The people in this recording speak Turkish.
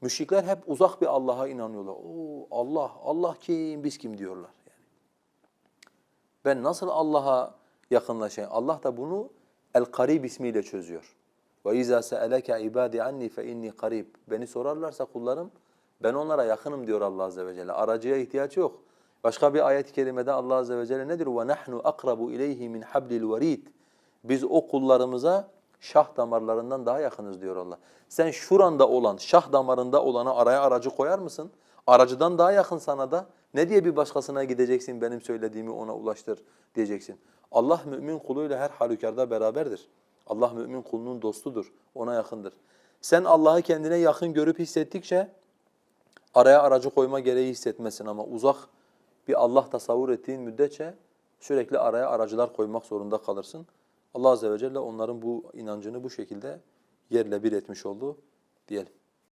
Müşrikler hep uzak bir Allah'a inanıyorlar. Oo Allah, Allah kim, biz kim diyorlar. Yani. Ben nasıl Allah'a yakınlaşayım? Allah da bunu El-Karib ismiyle çözüyor. Se'eleke ibâdî annî fe inni karib. Beni sorarlarsa kullarım ben onlara yakınım diyor Allah azze ve celle. Aracıya ihtiyaç yok. Başka bir ayet-i kerimede Allah azze ve celle nedir? Nahnu akrabu ileyhi min hablil verid. Biz o kullarımıza şah damarlarından daha yakınız diyor Allah. Sen şuranda olan, şah damarında olanı araya aracı koyar mısın? Aracıdan daha yakın sana da. Ne diye bir başkasına gideceksin benim söylediğimi ona ulaştır diyeceksin. Allah mümin kuluyla her halükarda beraberdir. Allah mümin kulunun dostudur, ona yakındır. Sen Allah'ı kendine yakın görüp hissettikçe araya aracı koyma gereği hissetmesin ama uzak bir Allah tasavvur ettiğin müddetçe sürekli araya aracılar koymak zorunda kalırsın. Allah azze ve celle onların bu inancını bu şekilde yerle bir etmiş oldu diyelim.